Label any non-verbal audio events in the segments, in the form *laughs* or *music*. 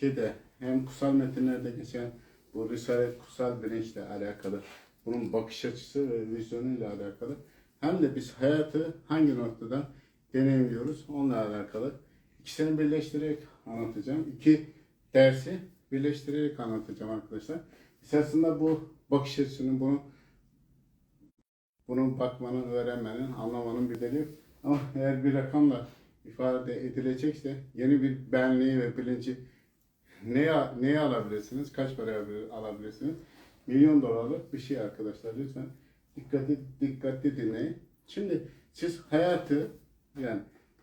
şeyde hem kutsal metinlerde geçen bu Risalet kutsal bilinçle alakalı bunun bakış açısı ve vizyonuyla alakalı hem de biz hayatı hangi noktadan deneyimliyoruz onunla alakalı ikisini birleştirerek anlatacağım. İki dersi birleştirerek anlatacağım arkadaşlar. Esasında bu bakış açısının bunu bunun bakmanın, öğrenmenin, anlamanın bir deli yok. Ama eğer bir rakamla ifade edilecekse yeni bir benliği ve bilinci neye, neye alabilirsiniz? Kaç paraya alabilirsiniz? Milyon dolarlık bir şey arkadaşlar. Lütfen dikkatli, dikkatli dinleyin. Şimdi siz hayatı yani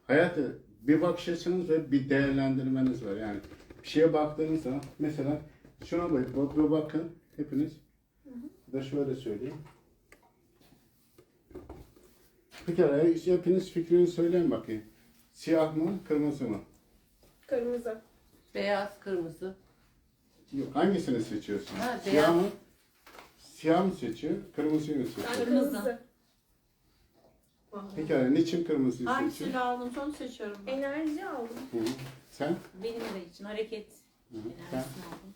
hayatı bir bakış açınız ve bir değerlendirmeniz var. Yani bir şeye baktığınız zaman mesela şuna bak, bir bakın hepiniz. Da şöyle söyleyeyim. Pekala hepiniz fikrini söyleyin bakayım. Siyah mı, kırmızı mı? Kırmızı. Beyaz, kırmızı. Yok, hangisini seçiyorsun? Ha, Siyah beyaz. mı? Siyah mı seçiyor, kırmızıyı mı seçiyor? Kırmızı. Pekala niçin kırmızıyı seçiyor? Hangisini aldım son seçiyorum ben. Enerji aldım. Hı hı. Sen? Benim de için hareket Hı hı. Sen? enerjisini aldım.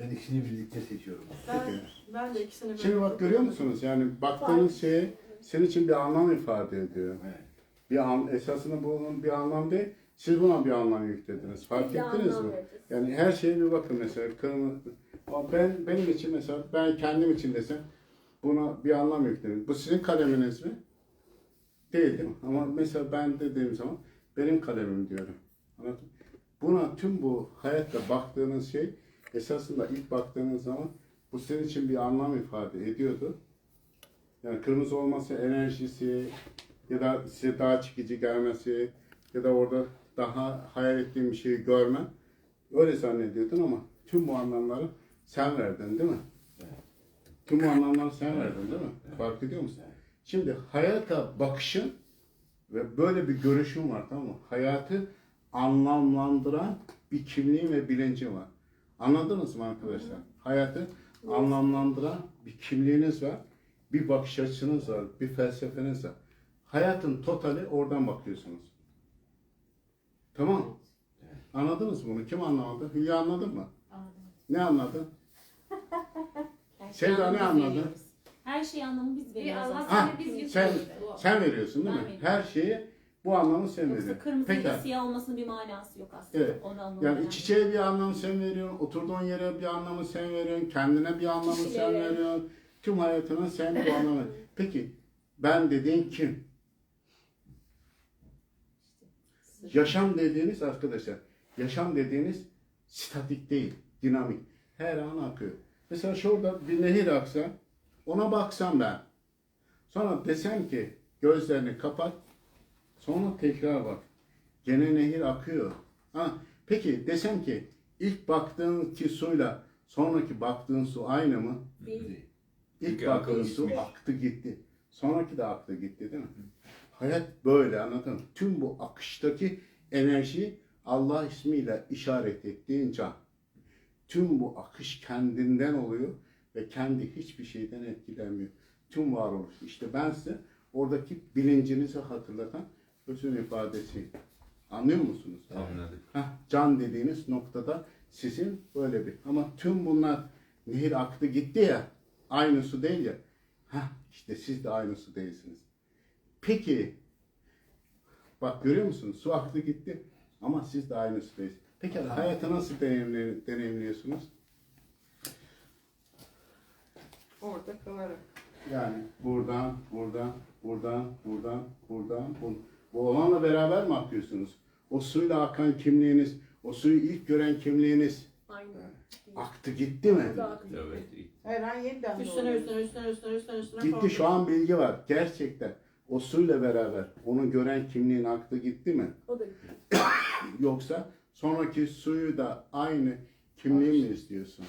Ben ikisini birlikte seçiyorum. Ben, Peki. ben de ikisini Şimdi bak görüyor musunuz? Yani baktığınız şey senin için bir anlam ifade ediyor. Evet. Bir an, esasında bunun bir anlam değil. Siz buna bir anlam yüklediniz. Fark Bir ettiniz mi? vereceğiz. Yani her şeye bir bakın mesela. Kırmızı, ben benim için mesela ben kendim için desem buna bir anlam yükledim. Bu sizin kaleminiz mi? Değil değil mi? Ama mesela ben dediğim zaman benim kalemim diyorum. Anladın mı? Buna tüm bu hayatta baktığınız şey esasında ilk baktığınız zaman bu sizin için bir anlam ifade ediyordu. Yani kırmızı olması enerjisi ya da size daha çekici gelmesi ya da orada daha hayal ettiğin bir şeyi görmen öyle zannediyordun ama tüm bu anlamları sen verdin değil mi? Tüm bu anlamları sen verdin değil mi? Fark ediyor musun? Şimdi hayata bakışın ve böyle bir görüşün var tamam mı? Hayatı anlamlandıran bir kimliğin ve bilincin var. Anladınız mı arkadaşlar? Hayatı anlamlandıran bir kimliğiniz var. Bir bakış açınız var. Bir felsefeniz var. Hayatın totali oradan bakıyorsunuz. Tamam? Anladınız mı bunu? Kim anlamadı? Hülya anladın mı? Anladım. Ne anladın? Her Sevda ne anlamı biz anladı? veriyoruz. Her şeyi anlamı biz veriyoruz. Allah aslında. Ha, biz sen, yüklüyoruz. sen veriyorsun değil mi? Veriyorum. Her şeyi bu anlamı sen Yoksa veriyorsun. kırmızı ile Pekala. siyah olmasının bir manası yok aslında. Evet. Onu anlamı Yani önemli. çiçeğe bir anlamı sen veriyorsun, oturduğun yere bir anlamı sen veriyorsun, kendine bir anlamı sen Kişilere. veriyorsun. Tüm hayatına sen bu anlamı. *laughs* Peki ben dediğin kim? Yaşam dediğiniz arkadaşlar, yaşam dediğiniz statik değil, dinamik. Her an akıyor. Mesela şurada bir nehir aksa, ona baksam ben. Sonra desem ki gözlerini kapat, sonra tekrar bak. Gene nehir akıyor. Ha, peki desem ki ilk baktığın ki suyla sonraki baktığın su aynı mı? Değil. İlk Çünkü baktığın su gitmiş. aktı gitti. Sonraki de aktı gitti değil mi? Hayat böyle anladın mı? Tüm bu akıştaki enerji Allah ismiyle işaret ettiğin can. Tüm bu akış kendinden oluyor ve kendi hiçbir şeyden etkilenmiyor. Tüm varoluş. İşte ben size oradaki bilincinizi hatırlatan özün ifadesi. Anlıyor musunuz? Anladık. Heh, can dediğiniz noktada sizin böyle bir. Ama tüm bunlar nehir aktı gitti ya. Aynı su değil ya. Heh, işte siz de aynı su değilsiniz. Peki bak görüyor musunuz? Su aktı gitti ama siz de aynı değilsiniz. Peki hayatı nasıl deneyimli- deneyimliyorsunuz? Orada kalarak. Yani buradan, buradan, buradan, buradan, buradan, buradan. Bu olanla beraber mi akıyorsunuz? O suyla akan kimliğiniz, o suyu ilk gören kimliğiniz Aynı. aktı gitti mi? Evet. Her an yeniden Üstüne doğuyor. üstüne üstüne üstüne üstüne üstüne Gitti şu an bilgi var. Gerçekten o suyla beraber onu gören kimliğin aktı gitti mi? O da *coughs* Yoksa sonraki suyu da aynı kimliği mi istiyorsun?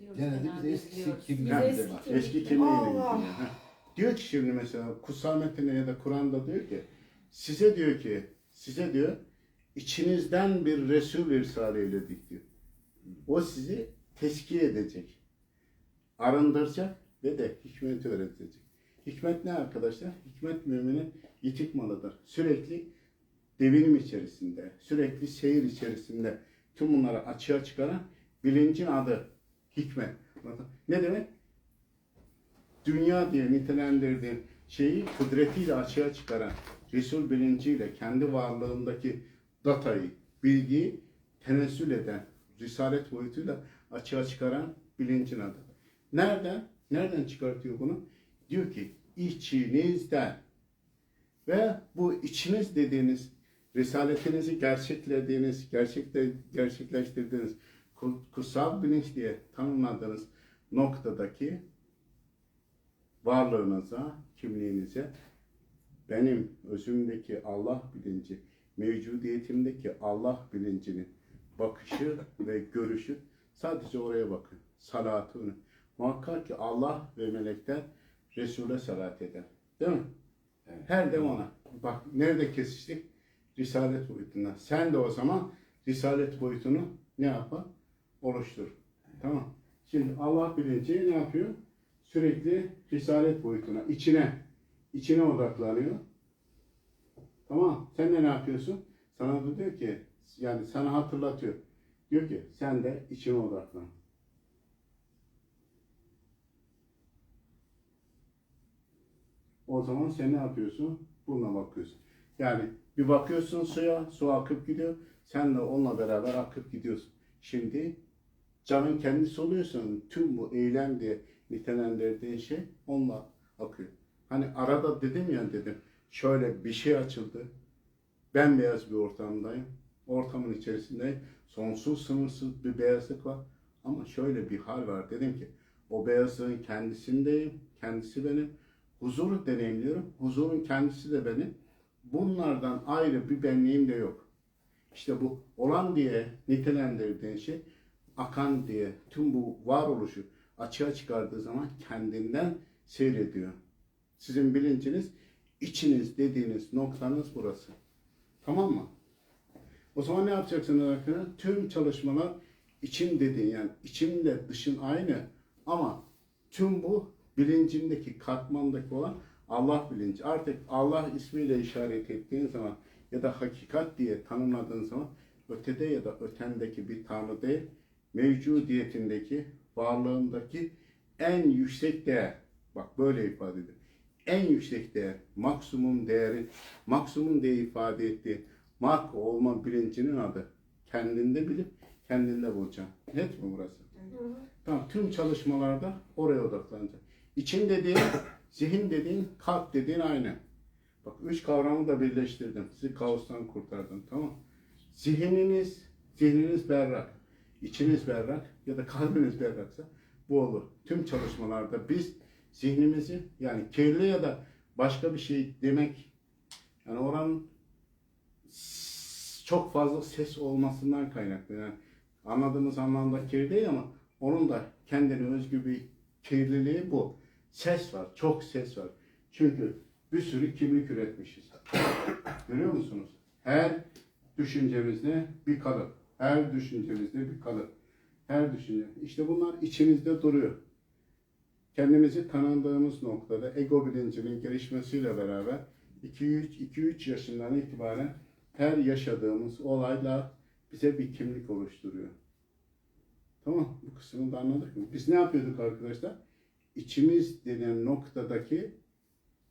De genelde, biz eskisi eski bak. kimlik. Eski kimliğiyle Allah! ilgili. Heh. Diyor ki şimdi mesela kutsal metinde ya da Kur'an'da diyor ki size diyor ki size diyor içinizden bir Resul irsal eyledik diyor. O sizi teskiye edecek. Arındıracak ve de hikmeti öğretecek. Hikmet ne arkadaşlar? Hikmet müminin yitik malıdır. Sürekli devinim içerisinde, sürekli seyir içerisinde tüm bunları açığa çıkaran bilincin adı hikmet. Ne demek? Dünya diye nitelendirdiğin şeyi kudretiyle açığa çıkaran, Resul bilinciyle kendi varlığındaki datayı, bilgiyi tenessül eden, risalet boyutuyla açığa çıkaran bilincin adı. Nereden? Nereden çıkartıyor bunu? Diyor ki içinizden ve bu içiniz dediğiniz risaletinizi gerçeklediğiniz, gerçekle, gerçekleştirdiğiniz ku- kutsal bilinç diye tanımladığınız noktadaki varlığınıza, kimliğinize benim özümdeki Allah bilinci, mevcudiyetimdeki Allah bilincinin bakışı ve görüşü sadece oraya bakın. Salatını. Muhakkak ki Allah ve melekler Resul'e salat eder. Değil mi? Evet. Her dem ona. Bak nerede kesiştik? Risalet boyutunda. Sen de o zaman risalet boyutunu ne yapar? Oluştur. Tamam. Şimdi Allah bilinci ne yapıyor? Sürekli risalet boyutuna, içine, içine odaklanıyor. Tamam. Sen de ne yapıyorsun? Sana da diyor ki, yani sana hatırlatıyor. Diyor ki sen de içine odaklan. O zaman sen ne yapıyorsun? Buna bakıyorsun. Yani bir bakıyorsun suya, su akıp gidiyor. Sen de onunla beraber akıp gidiyorsun. Şimdi canın kendisi oluyorsun. Tüm bu eylem diye nitelendirdiğin şey onunla akıyor. Hani arada dedim ya dedim. Şöyle bir şey açıldı. Bembeyaz bir ortamdayım. Ortamın içerisindeyim. Sonsuz sınırsız bir beyazlık var. Ama şöyle bir hal var. Dedim ki o beyazlığın kendisindeyim. Kendisi benim. Huzuru deneyimliyorum. Huzurun kendisi de benim. Bunlardan ayrı bir benliğim de yok. İşte bu olan diye nitelendirdiğin şey akan diye tüm bu varoluşu açığa çıkardığı zaman kendinden seyrediyor. Sizin bilinciniz içiniz dediğiniz noktanız burası. Tamam mı? O zaman ne yapacaksınız arkadaşlar? Tüm çalışmalar için dediğin yani içimle dışın aynı ama tüm bu bilincindeki katmandaki olan Allah bilinci. Artık Allah ismiyle işaret ettiğin zaman ya da hakikat diye tanımladığın zaman ötede ya da ötendeki bir tanrı değil, mevcudiyetindeki, varlığındaki en yüksek değer. Bak böyle ifade ediyor. En yüksek değer, maksimum değeri, maksimum diye ifade ettiği mark olma bilincinin adı. Kendinde bilip kendinde bulacaksın. Net mi burası? Tamam, tüm çalışmalarda oraya odaklanacak. İçin dediğin, *coughs* zihin dediğin, kalp dediğin aynı. Bak üç kavramı da birleştirdim. Sizi kaostan kurtardım. Tamam Zihniniz, zihniniz berrak. içiniz berrak ya da kalbiniz berraksa bu olur. Tüm çalışmalarda biz zihnimizi yani kirli ya da başka bir şey demek yani oranın çok fazla ses olmasından kaynaklı. Yani anladığımız anlamda kirli değil ama onun da kendine özgü bir kirliliği bu. Ses var, çok ses var. Çünkü bir sürü kimlik üretmişiz. Görüyor musunuz? Her düşüncemizde bir kalıp. Her düşüncemizde bir kalıp. Her düşünce. İşte bunlar içimizde duruyor. Kendimizi tanındığımız noktada ego bilincinin gelişmesiyle beraber 2-3 yaşından itibaren her yaşadığımız olaylar bize bir kimlik oluşturuyor. Tamam, bu kısmını da anladık mı? Biz ne yapıyorduk arkadaşlar? İçimiz denen noktadaki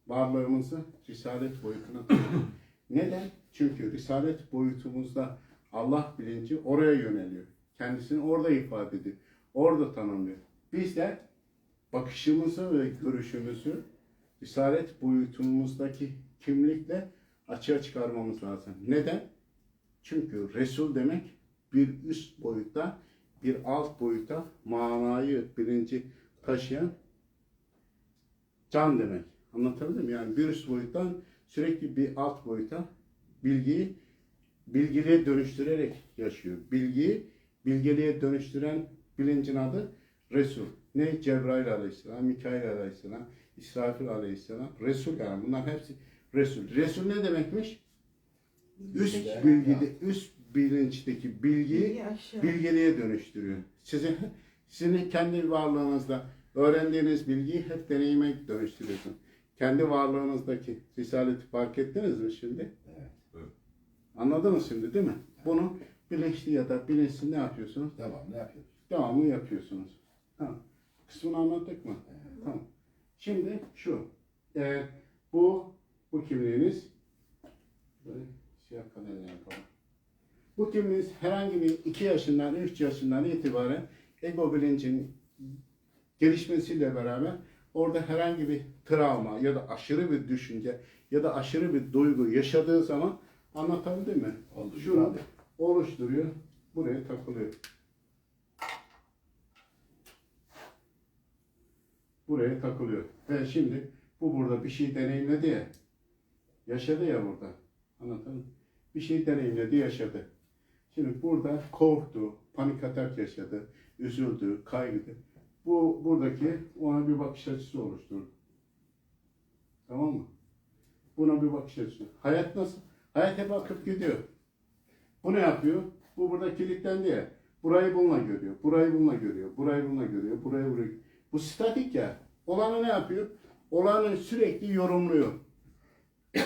varlığımızı risalet boyutuna taşıdık. *coughs* Neden? Çünkü risalet boyutumuzda Allah bilinci oraya yöneliyor. Kendisini orada ifade ediyor. Orada tanımlıyor. Biz de bakışımızı ve görüşümüzü risalet boyutumuzdaki kimlikle açığa çıkarmamız lazım. Neden? Çünkü Resul demek bir üst boyutta, bir alt boyuta manayı, bilinci taşıyan can demek. Anlatabildim mi? Yani bir üst boyuttan sürekli bir alt boyuta bilgiyi bilgiliğe dönüştürerek yaşıyor. Bilgiyi bilgeliğe dönüştüren bilincin adı Resul. Ne? Cebrail aleyhisselam, Mikail aleyhisselam, İsrafil aleyhisselam, Resul yani bunlar hepsi Resul. Resul ne demekmiş? Üst bilgide, üst bilinçteki bilgiyi bilgeliğe dönüştürüyor. Sizin sizin kendi varlığınızda öğrendiğiniz bilgiyi hep deneyime dönüştürüyorsun. Kendi varlığınızdaki risaleti fark ettiniz mi şimdi? Evet. Anladınız şimdi değil mi? Bunu bilinçli ya da bilinçsiz ne yapıyorsunuz? Tamam ne yapıyoruz? Devamlı yapıyorsunuz. Tamam. Kısmını anlattık mı? Tamam. Şimdi şu. Ee, bu bu kimliğiniz böyle siyah kalemle yapalım. Bu kimliğiniz herhangi bir 2 yaşından 3 yaşından itibaren ego bilincinin gelişmesiyle beraber orada herhangi bir travma ya da aşırı bir düşünce ya da aşırı bir duygu yaşadığı zaman anlatabildim mi? Oldu. Şunu oluşturuyor, buraya takılıyor. Buraya takılıyor. Ve şimdi bu burada bir şey deneyimledi ya. Yaşadı ya burada. Mı? Bir şey deneyimledi, yaşadı. Şimdi burada korktu, panik atak yaşadı, üzüldü, kaygıdı. Bu buradaki ona bir bakış açısı oluşturdu. Tamam mı? Buna bir bakış açısı. Hayat nasıl? Hayat hep akıp gidiyor. Bu ne yapıyor? Bu burada kilitlendi ya. Burayı bununla görüyor. Burayı bununla görüyor. Burayı bununla görüyor. Burayı burayı. Bu statik ya. Olanı ne yapıyor? Olanı sürekli yorumluyor. *coughs*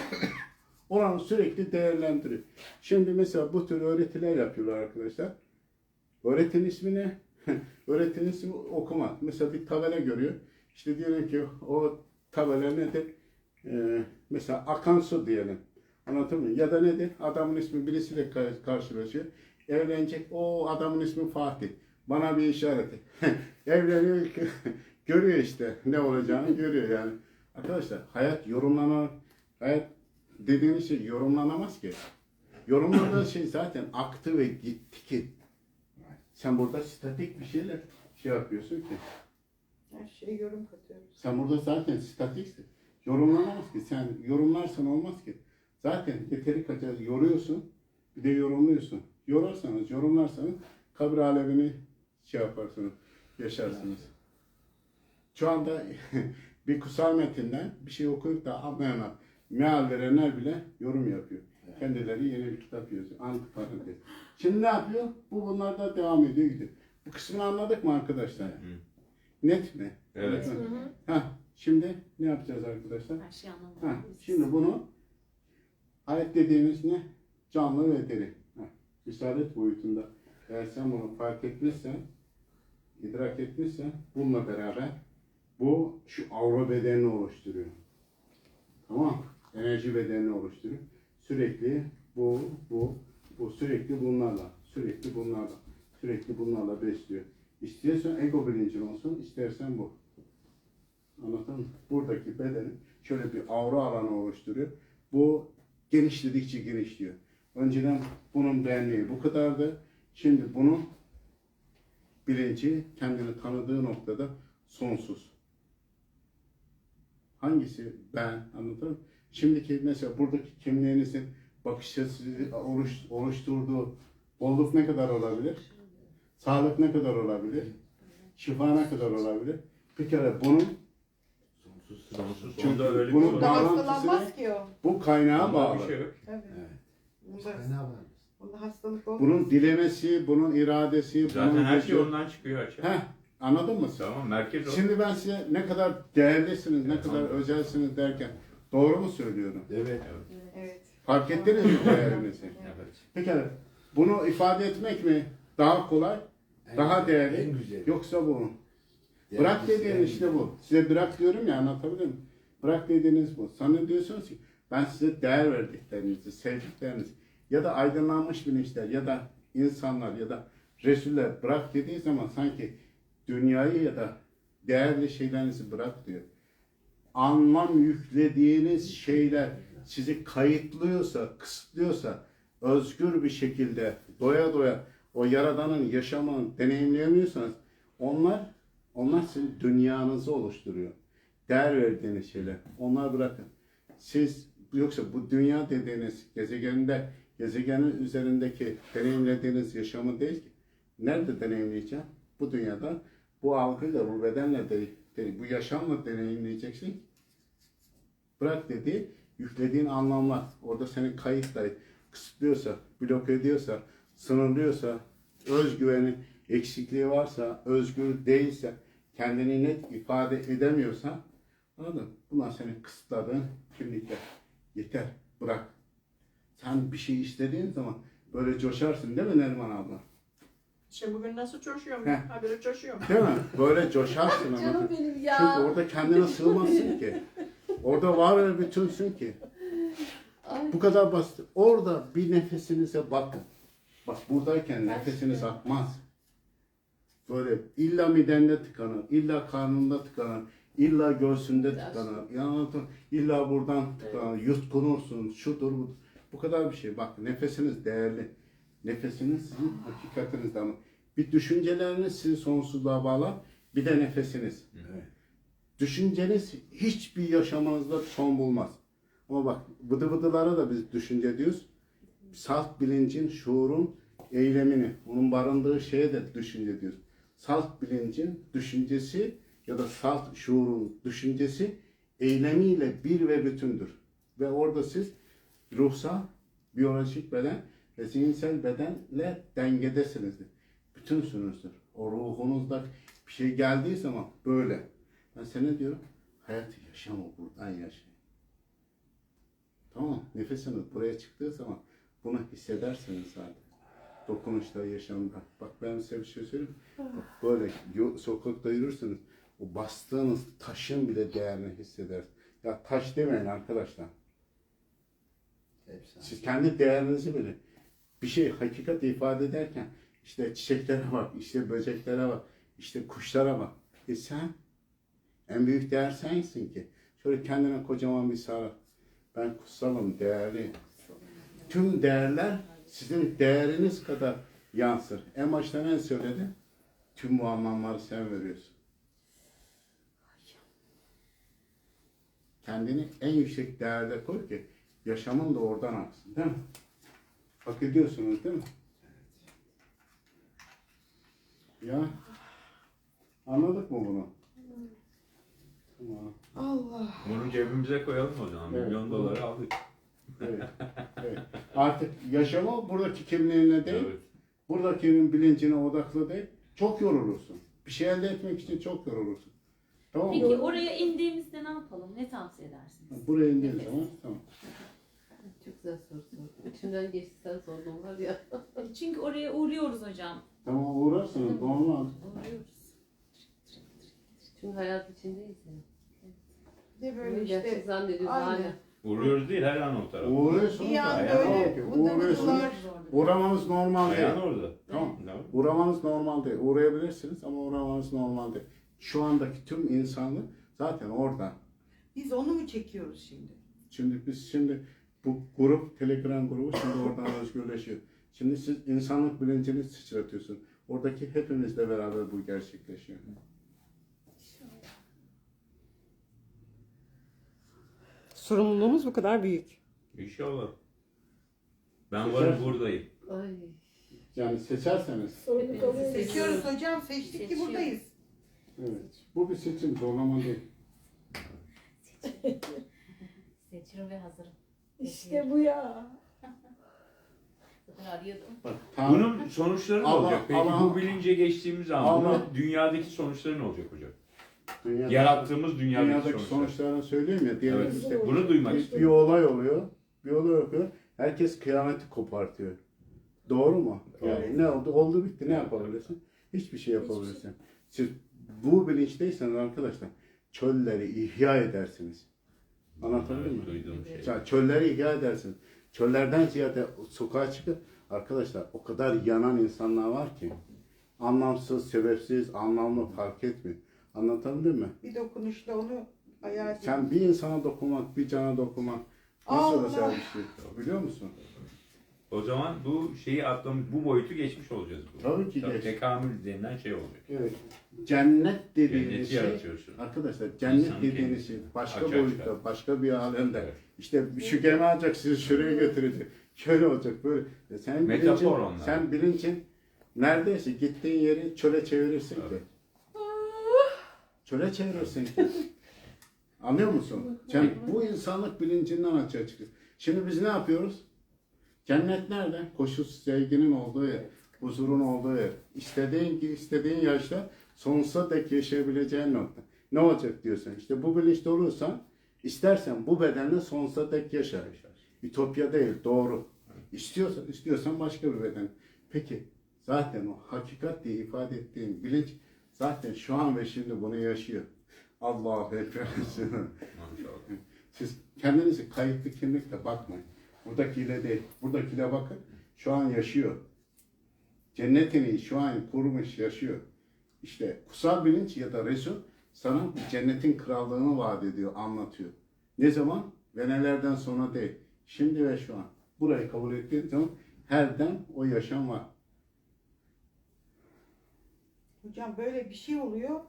Olanı sürekli değerlendiriyor. Şimdi mesela bu tür öğretiler yapıyorlar arkadaşlar. Öğretinin ismi ne? *laughs* Öğretinin ismi okuma. Mesela bir tabela görüyor. İşte diyelim ki o tabela nedir? Ee, mesela akan su diyelim. Anlatır mı? Ya da nedir? Adamın ismi birisiyle ka- karşılaşıyor. Evlenecek. O adamın ismi Fatih. Bana bir işareti. *laughs* Evleniyor. *laughs* görüyor işte ne olacağını görüyor yani. Arkadaşlar hayat yorumlanan hayat dediğiniz şey yorumlanamaz ki. Yorumlanan şey zaten aktı ve gitti ki. Sen burada statik bir şeyle şey yapıyorsun ki. Her şeye yorum katıyoruz. Sen burada zaten statiksin. Yorumlanamaz ki. Sen yorumlarsan olmaz ki. Zaten yeteri kadar yoruyorsun. Bir de yorumluyorsun. Yorarsanız, yorumlarsanız kabir alemini şey yaparsınız, yaşarsınız. Şu anda *laughs* bir kutsal metinden bir şey okuyup da anlayanlar, meal verenler bile yorum yapıyor. Kendileri yeni bir kitap yazıyor. Antiparantez. Şimdi ne yapıyor? Bu bunlarda devam ediyor gidiyor. Bu kısmını anladık mı arkadaşlar? Net mi? Evet. Hı hı. Ha, şimdi ne yapacağız arkadaşlar? Her şeyi Ha, anlamadık. şimdi bunu ayet dediğimiz ne? Canlı ve deri. Ha, boyutunda. Eğer sen bunu fark etmişsen, idrak etmişsen bununla beraber bu şu aura bedenini oluşturuyor. Tamam Enerji bedenini oluşturuyor. Sürekli bu, bu, bu sürekli bunlarla, sürekli bunlarla, sürekli bunlarla besliyor. İstiyorsan ego bilincin olsun, istersen bu. Anladın? Buradaki bedenin şöyle bir aura alanı oluşturuyor. Bu genişledikçe genişliyor. Önceden bunun benliği bu kadardı. Şimdi bunun bilinci kendini tanıdığı noktada sonsuz. Hangisi ben anladın mı? Şimdiki mesela buradaki kimliğinizin bakış açısı oluş, oluşturduğu bolluk ne kadar olabilir? Sağlık ne kadar olabilir? Şifa ne kadar olabilir? Bir kere bunun Sonsuz. Sonsuz. Çünkü öyle bunun hastalanmaz ki o. bu kaynağa bağlı. bir şey yok. Tabii. Evet. Bunda, Kaynağı var. bunda hastalık olmaz. Bunun dilemesi, bunun iradesi, Zaten bunun her şey gücü- ondan çıkıyor açık. Heh, anladın mı? Tamam merkez o. Şimdi ben size ne kadar değerlisiniz, ne kadar Anladım. özelsiniz derken doğru mu söylüyorum? Evet. Evet. Fark ettiniz mi değerinizi? Evet. Peki bunu ifade etmek mi daha kolay En Daha güzel, değerli. En güzel. yoksa bu? mu? Bırak en dediğin işte güzel. bu. Size bırak diyorum ya anlatabiliyor muyum? Bırak dediğiniz bu. Sana diyorsunuz ki ben size değer verdiklerinizi, sevdiklerinizi ya da aydınlanmış bilinçler ya da insanlar ya da Resuller bırak dediği zaman sanki dünyayı ya da değerli şeylerinizi bırak diyor. Anlam yüklediğiniz şeyler sizi kayıtlıyorsa, kısıtlıyorsa, özgür bir şekilde doya doya o yaradanın yaşamını deneyimleyemiyorsanız onlar onlar sizin dünyanızı oluşturuyor. Değer verdiğiniz şeyler. Onlar bırakın. Siz yoksa bu dünya dediğiniz gezegende gezegenin üzerindeki deneyimlediğiniz yaşamı değil ki. Nerede deneyimleyeceğim? Bu dünyada bu algıyla, bu bedenle de, de- bu yaşamla deneyimleyeceksin. Bırak dedi, yüklediğin anlamlar orada seni kayıtla kısıtlıyorsa, blok ediyorsa, sınırlıyorsa, özgüvenin eksikliği varsa, özgür değilse, kendini net ifade edemiyorsa, anladın mı? Bunlar senin kısıtladığın kimlikler. Yeter, bırak. Sen bir şey istediğin zaman Böyle coşarsın değil mi Neriman abla? İşte bugün nasıl coşuyorum? Heh. Ha böyle coşuyorum. Değil mi? Böyle coşarsın *laughs* ama. Canım benim ya. Çünkü orada kendine sığmazsın ki. *laughs* Orada var ve bütünsün ki. Ay. Bu kadar basit. Orada bir nefesinize bakın. Bak buradayken nefesiniz akmaz. Böyle illa midende tıkanır, illa karnında tıkanır, illa göğsünde tıkanır, yanıltır, illa buradan tıkanır, yutkunursun, şudur budur. Bu kadar bir şey. Bak nefesiniz değerli. Nefesiniz sizin hakikatinizde ama bir düşünceleriniz sizi sonsuzluğa bağlar, bir de nefesiniz. Evet. Düşünceniz hiçbir yaşamanızda son bulmaz. Ama bak vıdı vıdılara da biz düşünce diyoruz. Salt bilincin, şuurun eylemini, onun barındığı şeye de düşünce diyoruz. Salt bilincin düşüncesi ya da salt şuurun düşüncesi eylemiyle bir ve bütündür. Ve orada siz ruhsal, biyolojik beden ve zihinsel bedenle dengedesinizdir. Bütünsünüzdür. O ruhunuzda bir şey geldiği zaman böyle. Ben sana diyorum, hayatı yaşama buradan yaşayın. Tamam? Nefesiniz buraya çıktığı zaman bunu hissedersiniz zaten. Dokunuşta, yaşamda. Bak ben size bir şey söyleyeyim. Bak böyle sokakta yürürsünüz. O bastığınız taşın bile değerini hissedersiniz. Ya taş demeyin arkadaşlar. Hepsi. Siz kendi değerinizi bilin. Bir şey hakikat ifade ederken işte çiçeklere bak, işte böceklere bak, işte kuşlara bak. E sen en büyük değer sensin ki. Şöyle kendine kocaman bir sarıl. Ben kutsalım, değerliyim. Tüm değerler sizin değeriniz kadar yansır. En başta ne söyledi? Tüm bu anlamları sen veriyorsun. Kendini en yüksek değerde koy ki yaşamın da oradan aksın değil mi? Hak ediyorsunuz değil mi? Ya anladık mı bunu? Allah. Bunu cebimize koyalım o zaman. Evet. Milyon doları aldık. Evet. evet. Artık yaşama buradaki kimliğine değil, Evet. buradakinin bilincine odaklı değil. Çok yorulursun. Bir şey elde etmek için çok yorulursun. Tamam mı? Peki oraya indiğimizde ne yapalım? Ne tavsiye edersiniz? Buraya indiğin Evet. zaman tamam. Çok güzel soru sordun. İçimden geçti sen sordun var ya. Çünkü oraya uğruyoruz hocam. Tamam uğrarsınız normal. Uğruyoruz. Çünkü hayat içindeyiz ya. De Böyle işte zannediyoruz Aynen. hala. Uğruyoruz değil her an o taraf. Uğruyorsunuz Bir da an yani böyle uğruyorsunuz. Uğramanız normal değil. Ayağın orada. Tamam. Ne var? Uğramanız normal değil. Uğrayabilirsiniz ama uğramanız normal değil. Şu andaki tüm insanlık zaten orada. Biz onu mu çekiyoruz şimdi? Şimdi biz şimdi bu grup, Telegram grubu şimdi oradan özgürleşiyor. Şimdi siz insanlık bilincini sıçratıyorsun. Oradaki hepimizle beraber bu gerçekleşiyor. Sorumluluğumuz bu kadar büyük. İnşallah. Ben varım buradayım. Ay. Yani seçerseniz. Seçiyoruz hocam. Seçtik ki Seçiyoruz. buradayız. evet. Bu bir seçim, zorlama değil. Seçiyorum ve hazırım. İşte bu ya. Arıyordum. Bak, Bunun sonuçları ne Allah- olacak? Peki Allah- bu bilince geçtiğimiz zaman Allah- bunun dünyadaki sonuçları ne olacak hocam? Dünyada, Yarattığımız dünyadaki, dünyadaki sonuçlar. sonuçlarını söyleyeyim ya. Diyelim Evet. işte Bunu duymak bir, bir istiyorum. olay oluyor. Bir olay oluyor. Herkes kıyameti kopartıyor. Doğru mu? Yani ne oldu? Oldu bitti. Ne yapabilirsin? Hiçbir şey yapabilirsin. Siz bu bilinçteyseniz arkadaşlar çölleri ihya edersiniz. Anlatabildim mi? Evet, duyduğum şey. Ya çölleri ihya edersiniz. Çöllerden ziyade sokağa çıkıp arkadaşlar o kadar yanan insanlar var ki anlamsız, sebepsiz, anlamlı fark etmiyor. Anlatabildim mi? Bir dokunuşla onu ayağa Sen bir insana dokunmak, bir cana dokunmak nasıl Allah! özel bir şey biliyor musun? O zaman bu şeyi atlam bu boyutu geçmiş olacağız. Bu. Tabii ki Tabii geç. Tekamül denilen şey olacak. Evet. Cennet dediğiniz Cenneti şey yaratıyorsun. arkadaşlar cennet İnsanın dediğiniz kendisi. şey başka Açığa boyutta, çıkar. başka bir alemde. Evet. İşte şu gemi alacak sizi şuraya götürecek. Şöyle olacak böyle. E Sen Metafor bilincin, onlar. sen bilincin neredeyse gittiğin yeri çöle çevirirsin ki. Evet. Çöle çevirirsin. *laughs* Anlıyor musun? Sen bu insanlık bilincinden açığa çıkıyorsun. Şimdi biz ne yapıyoruz? Cennet nerede? Koşulsuz sevginin olduğu yer, huzurun olduğu yer. İstediğin istediğin yaşta sonsuza dek yaşayabileceğin nokta. Ne olacak diyorsun? İşte bu bilinçte olursan istersen bu bedenle sonsuza dek yaşa. Ütopya değil, doğru. İstiyorsan, istiyorsan başka bir beden. Peki zaten o hakikat diye ifade ettiğin bilinç zaten şu an ve şimdi bunu yaşıyor. Allahu Ekber. Siz kendinizi kayıtlı kimlikle bakmayın. Buradakiyle değil. Buradakiyle bakın. Şu an yaşıyor. Cennetini şu an kurmuş yaşıyor. İşte kutsal bilinç ya da Resul sana cennetin krallığını vaat ediyor, anlatıyor. Ne zaman? Ve nelerden sonra değil. Şimdi ve şu an. Burayı kabul ettiğin zaman her dem o yaşam var. Hocam böyle bir şey oluyor.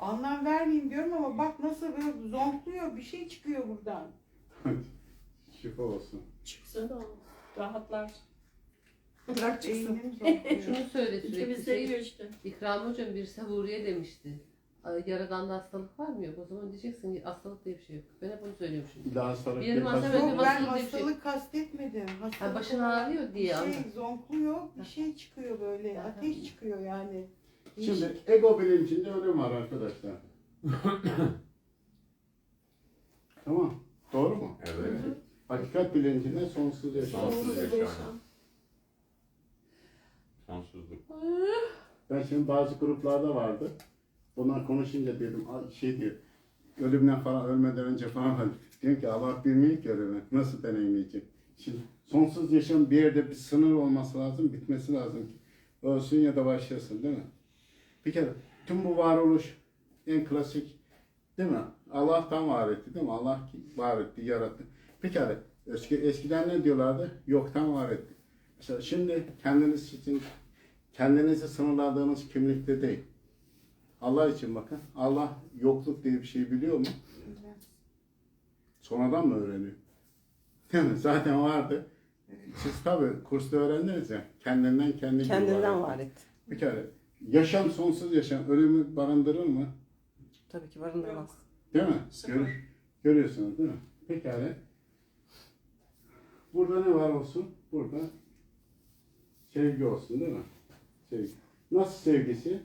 Anlam vermeyeyim diyorum ama bak nasıl böyle zonkluyor bir şey çıkıyor buradan. *laughs* Şifa olsun. Çıksa da rahatlar. Bırak çıksın. Beynim *laughs* zonkluyor. Şunu söyle sürekli. İkimiz Şey, seviyor işte. İkram hocam bir saburiye demişti. Ay, Yaradanda hastalık var mı yok? O zaman diyeceksin ki hastalık diye bir şey yok. Ben hep onu söylüyorum şimdi. Bir yerim bir hasta hastalık- Yok ben bir şey. hastalık kastetmedim. Hastalık Ha, başın olarak ağrıyor bir diye şey anladım. zonkluyor, bir şey çıkıyor böyle, Aha. ateş çıkıyor yani. Şimdi ego bilincinde ölüm var arkadaşlar. *coughs* tamam. Doğru mu? Evet. Hakikat bilincinde sonsuz yaşam. Sonsuz yaşam. Sonsuzluk. Ben şimdi bazı gruplarda vardı. Bunlar konuşunca dedim "Ay, şey diyor. Ölümden falan ölmeden önce falan hani diyorum ki Allah bilmiyor ki ölümü. Nasıl deneyimleyecek? Şimdi sonsuz yaşam bir yerde bir sınır olması lazım, bitmesi lazım ki. Ölsün ya da başlasın değil mi? Bir kere tüm bu varoluş en klasik değil mi? Allah'tan var etti değil mi? Allah var etti, yarattı. Kere eski, eskiden ne diyorlardı? Yoktan var etti. Mesela şimdi kendiniz için kendinizi sınırladığınız kimlikte değil. Allah için bakın. Allah yokluk diye bir şey biliyor mu? Sonradan mı öğreniyor? Değil mi? *laughs* Zaten vardı. Siz tabii kursta öğrendiniz ya. Kendinden kendi Kendinden var. var et. Bir kere yaşam sonsuz yaşam ölümü barındırır mı? Tabii ki barındırmaz. Değil mi? Gör, görüyorsunuz değil mi? Pekala. Burada ne var olsun? Burada sevgi olsun değil mi? Sevgi. Nasıl sevgisi?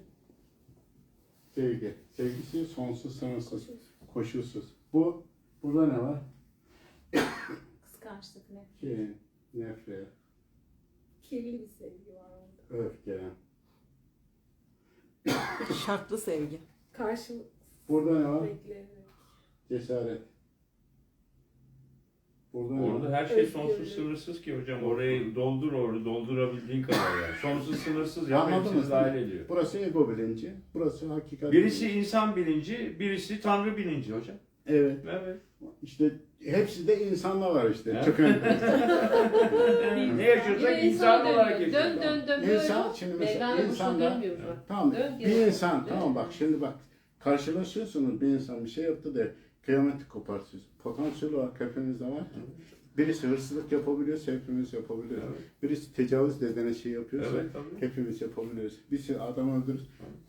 Sevgi. Sevgisi sonsuz, sınırsız, koşulsuz. Bu, burada ne var? Kıskançlık ne? Şey, nefret, Kirli bir sevgi var orada. öfke. Şartlı sevgi. Karşılık Burada ne var? bekleyerek. Cesaret. Burada ne var? Orada her şey Özgürlük. sonsuz sınırsız ki hocam. Orayı doldur orada doldurabildiğin kadar yani. Sonsuz sınırsız ya. Anladınız Hepsini değil dahil ediyor. Burası ego bilinci, burası hakikat Birisi bilinci. insan bilinci, birisi tanrı bilinci hocam. Evet. Evet. İşte hepsi de insanda var işte. Evet. Çok enteresan. *laughs* ne yaşıyorsak Yine insan insana olarak dönüyor. yaşıyoruz. Dön dön dön böyle. İnsan şimdi mesela Mevlana dönmüyoruz bak. tamam Dön bir geri. insan Dön. tamam bak şimdi bak karşılaşıyorsunuz bir insan bir şey yaptı da kıyameti koparsınız. Potansiyel olarak hepimizde var ki. Birisi hırsızlık yapabiliyorsa hepimiz yapabiliyoruz. Evet. Birisi tecavüz dediğine şey yapıyorsa Evet tabii. hepimiz yapabiliyoruz. Birisi adam öldürür.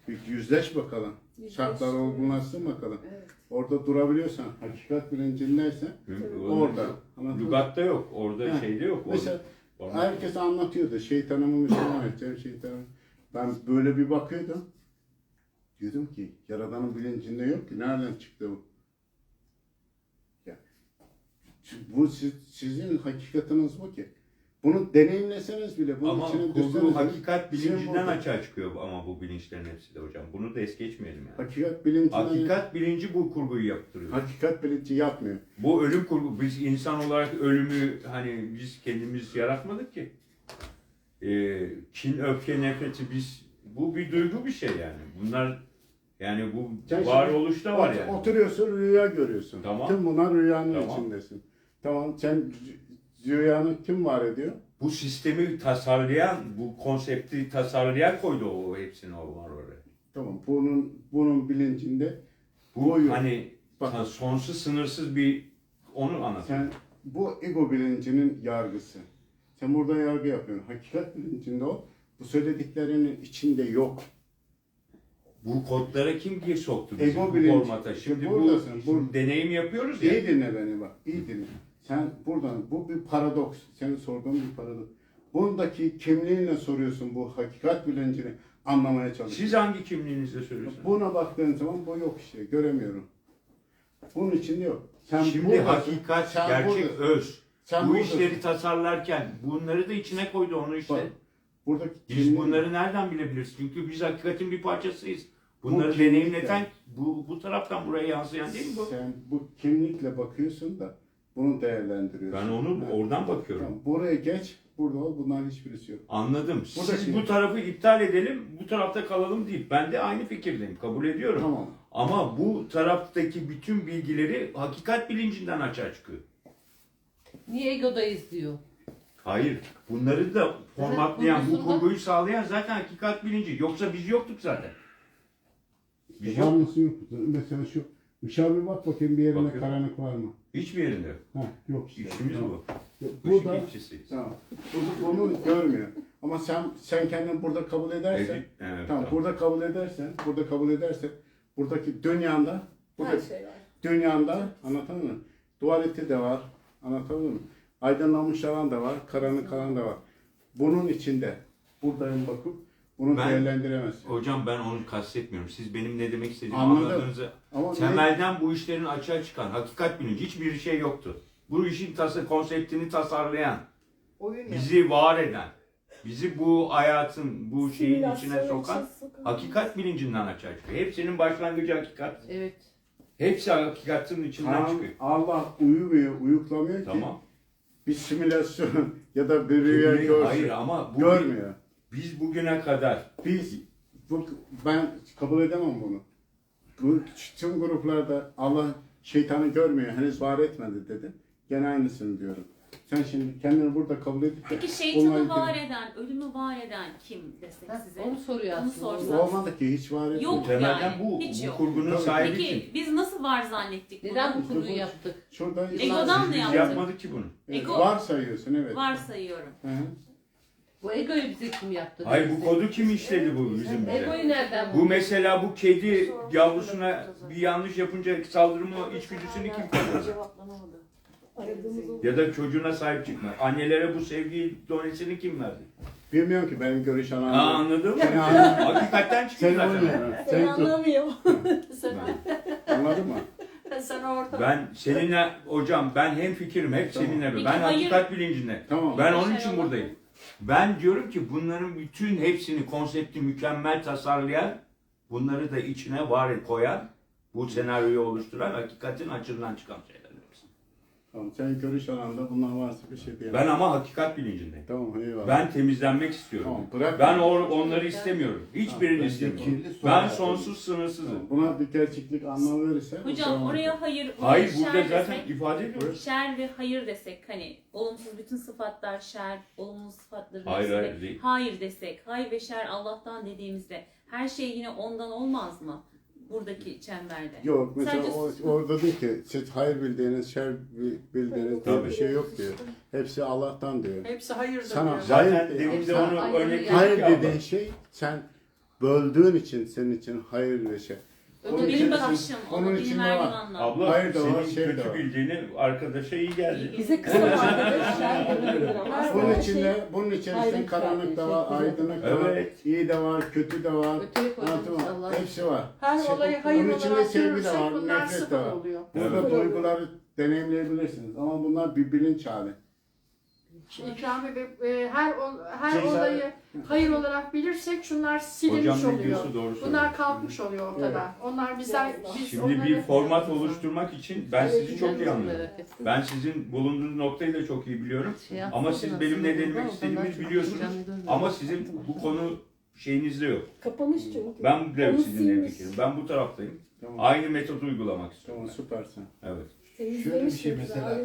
Bir yüzleş bakalım. Şartlar olgunlaşsın bakalım. Evet. Orada durabiliyorsan, hakikat bilincindeysen orada. Lügatta yok. Orada Ha. şeyde yok. Mesela Orada- Herkes anlatıyordu. Şeytanımı Müslüman edeceğim şeytanım. Ben böyle bir bakıyordum. Diyordum ki Yaradan'ın bilincinde yok ki. Nereden çıktı bu? Bu siz- sizin hakikatiniz bu ki. Bunu deneyimleseniz bile, bunun Ama içine düşseniz hakikat bilincinden açığa çıkıyor ama bu bilinçlerin hepsi de hocam. Bunu da es geçmeyelim yani. hakikat bilincinden Hakikat bilinci bu kurguyu yaptırıyor. hakikat bilinci yapmıyor. Bu ölüm kurgu. Biz insan olarak ölümü hani biz kendimiz yaratmadık ki. Ee, kin, öfke, nefreti biz bu bir duygu bir şey yani. Bunlar yani bu varoluşta var yani. Oturuyorsun rüya görüyorsun. Tamam. Tüm bunlar rüyanın Tamam. içindesin. Tamam sen rü- rüyanı kim var ediyor? Bu sistemi tasarlayan, bu konsepti tasarlayan koydu o hepsini o var oraya. Tamam bunun bunun bilincinde Bu Koyuyor. hani Bak. sonsuz sınırsız bir onu anlat. Sen bu ego bilincinin yargısı. Sen burada yargı yapıyorsun. Hakikat bilincinde o. Bu söylediklerinin içinde yok. Bu kodlara kim gir soktu bizi Ego bu bilinci. formata? Şimdi bu Buradasın, şimdi bur- deneyim yapıyoruz ya. İyi dinle beni bak. iyi dinle. Sen buradan bu bir paradoks. Senin sorduğun bir paradoks. Bundaki kimliğinle soruyorsun bu hakikat bilincini anlamaya çalışıyorsun. Siz hangi kimliğinizle söylüyorsunuz? Buna baktığın zaman bu yok işte. Göremiyorum. Bunun içinde yok. Sen Şimdi buradasın, hakikat, sen gerçek buradasın. öz. Sen bu buradasın. işleri tasarlarken bunları da içine koydu onu işte. Bak, Buradaki Biz kimliği- bunları nereden bilebiliriz? Çünkü biz hakikatin bir parçasıyız. Bunları Bu kimlikle- deneyimleten bu, bu taraftan buraya yansıyan değil mi bu? Sen bu kimlikle bakıyorsun da bunu değerlendiriyorsun. Ben onu Ha. oradan bakıyorum. Tamam, buraya geç, burada ol, bunların hiçbirisi yok. Anladım. Buradaki- Siz bu tarafı iptal edelim, bu tarafta kalalım değil. Ben de aynı fikirdeyim, kabul ediyorum. Tamam. Ama bu taraftaki bütün bilgileri hakikat bilincinden açığa çıkıyor. Niye egodayız diyor. Hayır, bunları da formatlayan, bu kurgusunda- kurguyu sağlayan zaten hakikat bilinci. Yoksa biz yoktuk zaten. Biz yok. yok? Mesela şu ışığa bir bak bakayım bir yerine Bakıyorum. karanlık var mı? Hiçbir yerinde yok. Ha, yok işte. İşimiz Tamam. bu. Yok, Bu da işçisiyiz. tamam. Bu, bunu görmüyor. Ama sen sen kendini burada kabul edersen, Evet, evet, tamam, tamam. burada kabul edersen, burada kabul edersen, buradaki dünyanda, burada Her şey var. dünyanda anlatabiliyor muyum? Dualite de var, anlatabiliyor muyum? Aydınlanmış alan da var, karanlık alan da var. Bunun içinde buradayım bakıp bunu Ben- değerlendiremezsin. Hocam ben onu kastetmiyorum. Siz benim ne demek istediğimi Anladım. anladığınızı Ama ne- Temelden bu işlerin açığa çıkan hakikat bilinci hiçbir şey yoktu. Bu işin tası konseptini tasarlayan, Oyun bizi var eden, bizi bu hayatın, bu şeyin içine sokan hakikat bilincinden açığa çıkıyor. Hepsinin başlangıcı hakikat. Evet. Hepsi hakikatin içinden Tamam, çıkıyor. Allah uyumuyor, uyuklamıyor ki. Tamam. Bir simülasyon *laughs* ya da bir rüya görsün. Hayır ama bu, Görmüyor. Biz bugüne kadar Biz bu, ben kabul edemem bunu. Bu tüm gruplarda Allah şeytanı görmüyor, henüz var etmedi dedi. Gene aynısını diyorum. Sen şimdi kendini burada kabul edip de Peki onunla şeytanı ilgili- var eden, ölümü var eden kim desek Heh, size? onu soruyor Onu aslında. sorsak. olmadı ki hiç var etmedi. Yok temelden yani, bu, hiç bu yok. kurgunun Tabii. sahibi Peki kim? biz nasıl var zannettik bunu? Neden bu bu- yaptık? Şurada Egodan mı Biz yaptık? yapmadık ki bunu. Evet, Ego- varsayıyorsun evet. Varsayıyorum. Hı hı. Bu egoyu bize kim yaptı? Hayır bu kodu kim işledi bu bizim bize? Egoyu nereden Bu mesela bu kedi yavrusuna bir yanlış yapınca saldırma içgüdüsünü kim kazandı? Aradığımız o. Ya da çocuğuna sahip çıkma. Annelere bu sevgi donesini kim verdi? Bilmiyorum ki benim görüş Aa, anlamı. anladın mı? Seni anladım. Hakikaten çıkıyor Seni zaten. anlıyorum. Seni Sen, anlamıyor. anladın mı? Sen orada. *laughs* Ben seninle hocam ben hem fikrim hep Tamam. seninle. Ben hayır. hakikat bilincinde. Tamam. Ben onun için buradayım. Ben diyorum ki bunların bütün hepsini konsepti mükemmel tasarlayan, bunları da içine var koyan, bu senaryoyu oluşturan hakikatin açığından çıkan şeyler. Tamam. Senin görüş alanında bunlar varsa bir şey diyemem. Ben ama hakikat bilincindeyim. Tamam eyvallah. Ben temizlenmek istiyorum. Tamam bırak. Ben or- onları istemiyorum. Hiçbirini Tamam, istemiyorum. kirli Ben sonsuz sınırsızım. Tamam, Buna bir gerçeklik anlamı verirse. o Hocam oraya hayır, oraya Hayır şer burada zaten desek, ifade ediyoruz. şer ve hayır desek hani olumsuz bütün sıfatlar şer, olumlu sıfatları Hayır, desek, hayır değil. hayır desek, hayır ve şer Allah'tan dediğimizde her şey yine ondan olmaz mı? Buradaki çemberde. Yok mesela Sadece o, orada değil ki siz hayır bildiğiniz, şer bi- bildiğiniz diye bir şey yok diyor. Hepsi Allah'tan diyor. Hepsi hayırdır Sana diyor. Zaten hayır, de Hepsi onu hayır hayır dediğin şey sen böldüğün için senin için hayır ve şey. O Onun benim için- bakışım, onun onu için benim ne var? Abla Hayır da var, senin şey de kötü var. bildiğini arkadaşa iyi geldi. Bize kısa denebilir ama. Bunun içinde, şey bunun içerisinde karanlık da var, şey, aydınlık da var, Evet. iyi de var, kötü de var. Allah. Hepsi var. Her Şey- olayı hayır bunun içinde sevgi de görürsek var, nefret de var. oluyor. Burada duyguları deneyimleyebilirsiniz ama bunlar bir bilinç hali. İkrami Bey, e, her ol- her Ceza- olayı hayır olarak bilirsek şunlar silinmiş Hocam ne oluyor. diyorsa doğru söylüyor. Bunlar kalkmış oluyor ortada. Onlar bizler biz Şimdi onları bir format oluşturmak için ben sizi çok iyi anlıyorum. Ben sizin bulunduğunuz noktayı da çok iyi biliyorum. Şey Ama siz benim ne demek istediğimi biliyorsunuz. Ama sizin bu konu şeyinizde yok. Kapanış çünkü. Ben de Onu sizinle silmiş. fikrim. Ben bu taraftayım. Tamam. Aynı metodu uygulamak istiyorum. Tamam süpersin. Evet. Şöyle bir şey mesela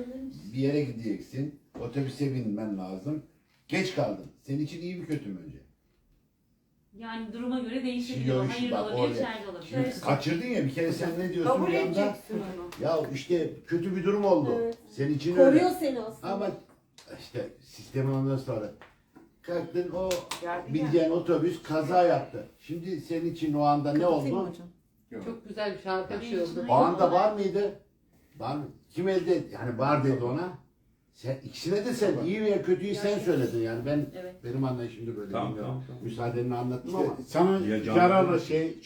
bir yere gideceksin. Otobüse binmen lazım. Geç kaldın. Senin için iyi mi kötü mü önce? Yani duruma göre değişebiliyor. Hayır bak olabilir, şer de olabilir. Şimdi kaçırdın ya bir kere sen ne diyorsun Kabul bir anda? edeceksin onu. Ya işte kötü bir durum oldu. Evet. Senin için Koruyor öyle. seni aslında. Ama işte sistemi ondan sonra kalktın o Geldi ya. bineceğin otobüs kaza yaptı. Şimdi senin için o anda ne Kapatayım mı oldu? hocam? Çok güzel bir şarkı bir şey oldu. O anda var mıydı? Var mı? Kim elde yani var dedi ona. Sen ikisine de sen iyi veya kötüyü sen söyledin yani ben Evet. benim anlayışımda böyle Tamam, bilmiyorum. tamam, tamam. Müsaadenle anlattım İşte ama sana Ya yararlı şey